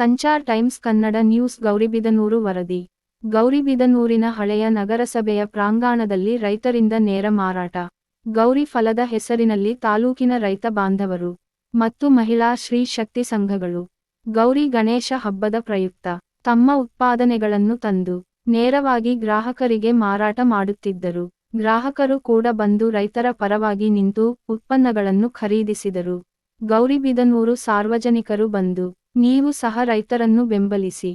Sanchar times Kannada news Gauribidanur ವರದಿ. ಗೌರಿಬಿದನೂರಿನ ಹಳೆಯ ನಗರಸಭೆಯ ಪ್ರಾಂಗಣದಲ್ಲಿ ರೈತರಿಂದ ನೇರ ಮಾರಾಟ. ಗೌರಿ ಫಲದ ಹೆಸರಿನಲ್ಲಿ ತಾಲೂಕಿನ ರೈತ ಬಾಂಧವರು ಮತ್ತು ಮಹಿಳಾ ಶ್ರೀ ಶಕ್ತಿ ಸಂಘಗಳು. ಗೌರಿ ಗಣೇಶ ಹಬ್ಬದ ಪ್ರಯುಕ್ತ ತಮ್ಮ ಉತ್ಪಾದನೆಗಳನ್ನು ತಂದು ನೇರವಾಗಿ ಗ್ರಾಹಕರಿಗೆ ಮಾರಾಟ ಮಾಡುತ್ತಿದ್ದರು. ಗ್ರಾಹಕರು ಕೂಡ ಬಂದು ರೈತರ ಪರವಾಗಿ ನಿಂತು ಉತ್ಪನ್ನಗಳನ್ನು ಖರೀದಿಸಿದರು. ಗೌರಿಬಿದನೂರು ಸಾರ್ವಜನಿಕರು ಬಂದು ನೀವು ಸಹ ರೈತರನ್ನು ಬೆಂಬಲಿಸಿ.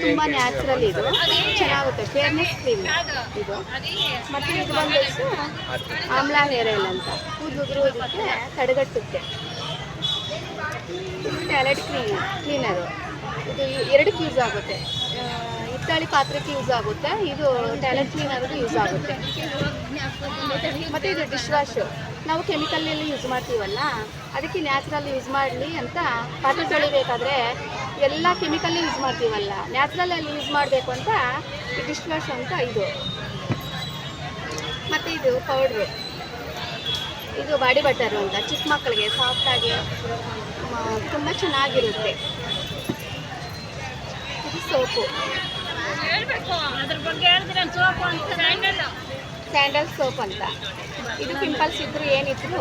ತುಂಬಾ ನ್ಯಾಚುರಲ್ ಇದು. ಚೆನ್ನಾಗುತ್ತೆ. ಫೇರ್ನೆಸ್ ಕ್ರೀಮ್ ಇದು. ಮತ್ತೆ ಇದು ಆಮ್ಲ ಹೇರ್ ಆಯಿಲ್ ಅಂತ. ಕೂದಲು ತಡೆಗಟ್ಟುತ್ತೆ. ಟ್ಯಾಲೆಟ್ ಕ್ಲೀನ್ ಕ್ಲೀನರು ಇದು ಎರಡಕ್ಕೆ ಯೂಸ್ ಆಗುತ್ತೆ. ಹಿತ್ತಾಳಿ ಪಾತ್ರಕ್ಕೆ ಯೂಸ್ ಆಗುತ್ತೆ, ಇದು ಟ್ಯಾಲೆಂಟ್ ಕ್ಲೀನರ್ಗೂ ಯೂಸ್ ಆಗುತ್ತೆ. ಮತ್ತು ಇದು ಡಿಶ್ ವಾಶ್ ನಾವು ಕೆಮಿಕಲಲ್ಲಿ ಯೂಸ್ ಮಾಡ್ತೀವಲ್ಲ, ಅದಕ್ಕೆ ನ್ಯಾಚುರಲ್ ಯೂಸ್ ಮಾಡಲಿ ಅಂತ ಪಾತ್ರೆ ತೊಳಿಬೇಕಾದ್ರೆ ಎಲ್ಲ ಕೆಮಿಕಲ್ ಯೂಸ್ ಮಾಡ್ತೀವಲ್ಲ ನ್ಯಾಚುರಲಲ್ಲಿ ಯೂಸ್ ಮಾಡಬೇಕು ಅಂತ ಡಿಶ್ ವಾಶ್ ಅಂತ ಇದು. ಮತ್ತು ಇದು ಪೌಡ್ರು ಇದು ಬಾಡಿ ಬಟರು ಅಂತ, ಚಿಕ್ಕ ಮಕ್ಕಳಿಗೆ ಸಾಫ್ಟಾಗಿ ತುಂಬ ಚೆನ್ನಾಗಿರುತ್ತೆ. ಇದು ಸೋಪು ಸ್ಯಾಂಡಲ್. ಸೋಪ್ ಅಂತ. ಇದು ಪಿಂಪಲ್ಸ್ ಇದ್ರು ಏನಿದ್ರು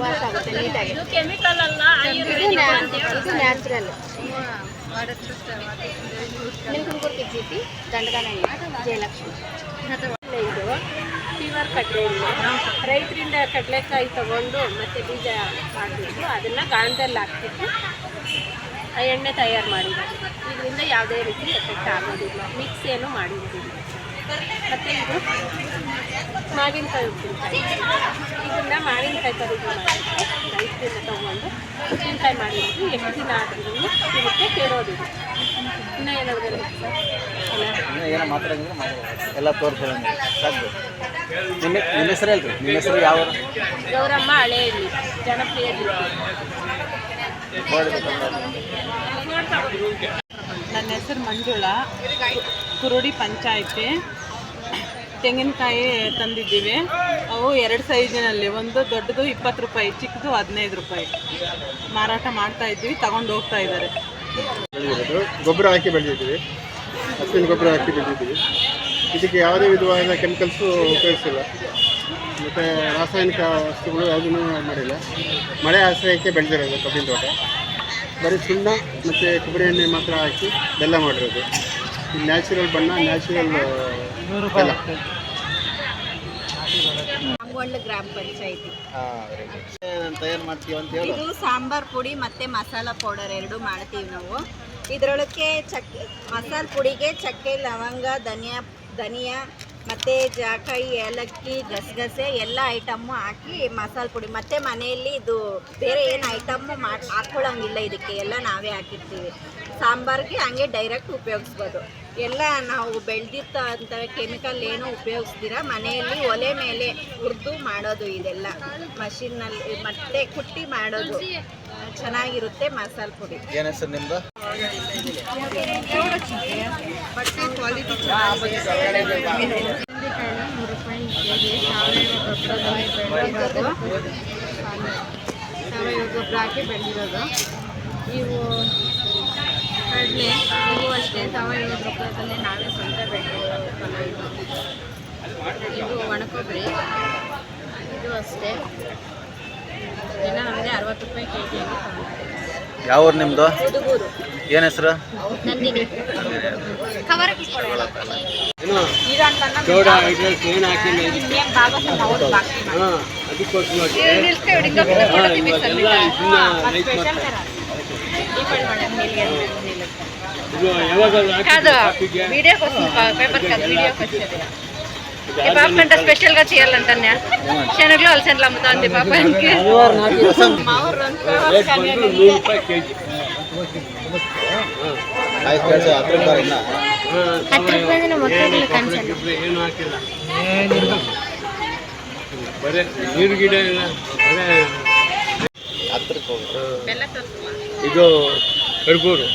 ವಾಶ್ ಆಗುತ್ತೆ ನೀಟಾಗಿ ಕೆಮಿಕಲ್ ಅಲ್ಲ ಇದು ನ್ಯಾ- ಇದು ನ್ಯಾಚುರಲ್ ದಂಡಗಾನಹಳ್ಳಿ ಜಯಲಕ್ಷ್ಮಿ. ಇದು ಫೀವರ್ ಕಡ್ಲೆಎಣ್ಣೆ ರೈತರಿಂದ ಕಡಲೆಕಾಯಿ ತಗೊಂಡು ಮತ್ತೆ ಬೀಜ ಹಾಕ್ಬಿಟ್ಟು ಅದನ್ನು ಗಾಣದಲ್ಲಿ ಹಾಕ್ಬಿಟ್ಟು ಆ ಎಣ್ಣೆ ತಯಾರು ಮಾಡಿರೋದು ಇದರಿಂದ ಯಾವುದೇ ರೀತಿ ಎಫೆಕ್ಟ್ ಆಗೋದಿಲ್ಲ. ಮಿಕ್ಸ್ ಏನು ಮಾಡಿರೋದಿಲ್ಲ. ಮತ್ತು ಇದು ಮಾವಿನಕಾಯಿ ಉಪ್ಪಿನಕಾಯಿ. ಇದನ್ನ ಮಾವಿನಕಾಯಿ ಖರೀದಿ ಮಾಡಿ ರೈತರಿಂದ ತಗೊಂಡು ಉಪ್ಪಿನಕಾಯಿ ಮಾಡಿರೋದು ಎಷ್ಟು ದಿನ ಆದ್ರೂ ಇದಕ್ಕೆ ಕೇಳೋದಿಲ್ಲ ಇನ್ನೂ ಏನಾದರೂ ಎಲ್ಲ ತೋರಿಸೋದಂಗೆ ಸಾಕು. ನಿಮ್ಮ ನಿಮ್ಮ ಹೆಸರು ಹೇಳ್ರಿ. ನಿಮ್ಮ ಹೆಸರು ಯಾವ ಗೌರಮ್ಮ ಹಳೆಯಲ್ಲಿ ಜನಪ್ರಿಯ? ನನ್ನ ಹೆಸರು ಮಂಜುಳಾ. ಕುರುಡಿ ಪಂಚಾಯತಿ. ತೆಂಗಿನಕಾಯಿ ತಂದಿದ್ದೀವಿ. ಅವು ಎರಡು ಸೈಜಿನಲ್ಲಿ, ಒಂದು ದೊಡ್ಡದು ಇಪ್ಪತ್ತು ರೂಪಾಯಿ, ಚಿಕ್ಕದು ಹದಿನೈದು ರೂಪಾಯಿ. ಮಾರಾಟ ಮಾಡ್ತಾ ಇದ್ದೀವಿ, ತಗೊಂಡು ಹೋಗ್ತಾ ಇದ್ದಾರೆ. ಗೊಬ್ಬರ ಹಾಕಿ ಬೆಳೆದಿದ್ದೀವಿ. ಹಸುವಿನ ಗೊಬ್ಬರ ಹಾಕಿ ಬೆಳೆದಿದ್ದೀವಿ. ಇದಕ್ಕೆ ಯಾವುದೇ ವಿಧವಾದ ಕೆಮಿಕಲ್ಸು ಉಪಯೋಗಿಸಿಲ್ಲ. ಮತ್ತು ರಾಸಾಯನಿಕ ವಸ್ತುಗಳು ಯಾವುದೂ ಮಾಡಿಲ್ಲ. ಮಳೆ ಆಶ್ರಯಕ್ಕೆ ಬೆಳೆದಿರೋದು ಕಬ್ಬಿನ ತೋಟ. ಬರೀ ಸುಣ್ಣ ಮತ್ತು ಕೊಬ್ಬರಿ ಎಣ್ಣೆ ಮಾತ್ರ ಹಾಕಿ ಬೆಲ್ಲ ಮಾಡಿರೋದು. ನ್ಯಾಚುರಲ್ ಬಣ್ಣ ನ್ಯಾಚುರಲ್ ಬೆಲ್ಲ. ಗ್ರಾಮ ಪಂಚಾಯತಿ. ತಯಾರು ಮಾಡ್ತೀವಿ ಅಂತ ಹೇಳು. ಇದು ಸಾಂಬಾರ್ ಪುಡಿ ಮತ್ತೆ ಮಸಾಲ ಪೌಡರ್ ಎರಡು ಮಾಡ್ತೀವಿ ನಾವು. ಇದರೊಳಗೆ ಚಕ್ಕೆ ಮಸಾಲ ಪುಡಿಗೆ ಚಕ್ಕೆ ಲವಂಗ ಧನಿಯಾ ಧನಿಯಾ ಮತ್ತು ಜಾಕಾಯಿ ಏಲಕ್ಕಿ ಗಸಗಸೆ ಎಲ್ಲ ಐಟಮ್ಮು ಹಾಕಿ ಮಸಾಲ ಪುಡಿ. ಮತ್ತು ಮನೆಯಲ್ಲಿ ಇದು ಬೇರೆ ಏನು ಐಟಮ್ಮು ಮಾಡಿ ಹಾಕ್ಕೊಳ್ಳೋಂಗಿಲ್ಲ ಇದಕ್ಕೆ. ಎಲ್ಲ ನಾವೇ ಹಾಕಿರ್ತೀವಿ. ಸಾಂಬಾರ್ಗೆ ಹಂಗೆ ಡೈರೆಕ್ಟ್ ಉಪಯೋಗಿಸ್ಬೋದು. ಎಲ್ಲ ನಾವು ಬೆಳೆದಿತ್ತ ಅಂತ ಕೆಮಿಕಲ್ ಏನು ಉಪಯೋಗಿಸ್ತೀರ ಮನೆಯಲ್ಲಿ ಒಲೆ ಮೇಲೆ ಹುರಿದು ಮಾಡೋದು ಇದೆಲ್ಲ. ಮಷಿನ್ನಲ್ಲಿ ಮತ್ತೆ ಕುಟ್ಟಿ ಮಾಡೋದು. ಚೆನ್ನಾಗಿರುತ್ತೆ ಮಸಾಲ ಪುಡಿ. ಏನು ಹೆಸರು ನಿಮ್ಮದು ಸಾವಯವ ಗೊಬ್ಬರ ಹಾಕಿ ಬೆಳೆದಿರೋದು ಇವು ಕಡಲೆ ಇವು ಅಷ್ಟೇ ಸಾವಯವ ಗೊಬ್ಬರದಲ್ಲಿ ನಾವೇ ಸ್ವಂತ ಬೆಳೆದಿರೋದು ಇದು ಒಣಕೊಬ್ಬರಿ ಇದು ಅಷ್ಟೇ ಎಲ್ಲ ನಮಗೆ ಅರವತ್ತು ರೂಪಾಯಿ ಕೆ ಜಿಯಲ್ಲಿ ತಗೊಂಡಿದ್ದೀವಿ ಯಾವ ಊರು ನಿಮ್ಮದು ಹುಡುಗೂರು ಏನು ಹೆಸರು? ನಂದಿನಿ. ಕವರ್ పాపంట స్పెషల్ గా చేయాలంటే శనగలు అలసండ్లు అమ్ముతుంది పాపానికి ಆಯ್ತು ಕೆಲಸ ಹತ್ತು ರೂಪಾಯಿ ಇನ್ನ ಹತ್ತು ರೂಪಾಯಿ ಮಕ್ಕಳಿಗೆ ಕಾಣಿಸಲ್ಲ ಏನು ಹಾಕಿಲ್ಲ ಬರೀ ನೀರು ಗಿಡ ಇಲ್ಲ ಬರೀ ಹತ್ರಕ್ಕೆ ಹೋಗಿ ಇದು ಕಡ್ಬೂರು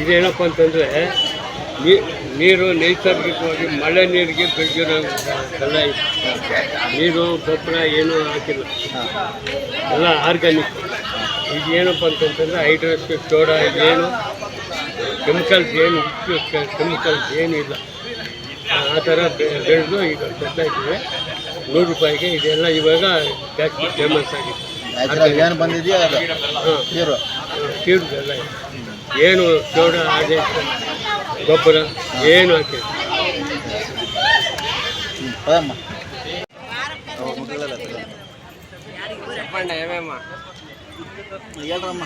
ಇದೇನಪ್ಪ ಅಂತಂದರೆ ನೀರು ನೈಸರ್ಗಿಕವಾಗಿ ಮಳೆ ನೀರಿಗೆ ಬೆಳಗಿರೋ ಎಲ್ಲ ನೀರು ಗೊಬ್ಬರ ಏನೂ ಹಾಕಿಲ್ಲ. ಎಲ್ಲ ಆರ್ಗ್ಯಾನಿಕ್ ಈಗ ಏನಪ್ಪ ಅಂತಂತಂದರೆ ಹೈಡ್ರೋಸ್ ಸೋಡಾ ಏನು ಕೆಮಿಕಲ್ಸ್ ಏನು ಕೆಮಿಕಲ್ಸ್ ಏನೂ ಇಲ್ಲ. ಆ- ಥರ ಬೆಳೆದು ಈಗ ಕೊಡ್ತಾ ಇದ್ದೀವಿ. ನೂರು ರೂಪಾಯಿಗೆ ಇದೆಲ್ಲ ಇವಾಗ ಜಾಸ್ತಿ ಫೇಮಸ್ ಆಗಿದೆ. ಏನು ಬಂದಿದೆಯಾ ಹಾಂ. ಪ್ಯೂರು ತೀರ್ದೆಲ್ಲ ಏನು ಜೋಡ ಹಾಗೆ ಗೊಬ್ಬರ ಏನು ಹಾಕಿ? ಹೇಳಮ್ಮ ಹೇಳ್ರಮ್ಮ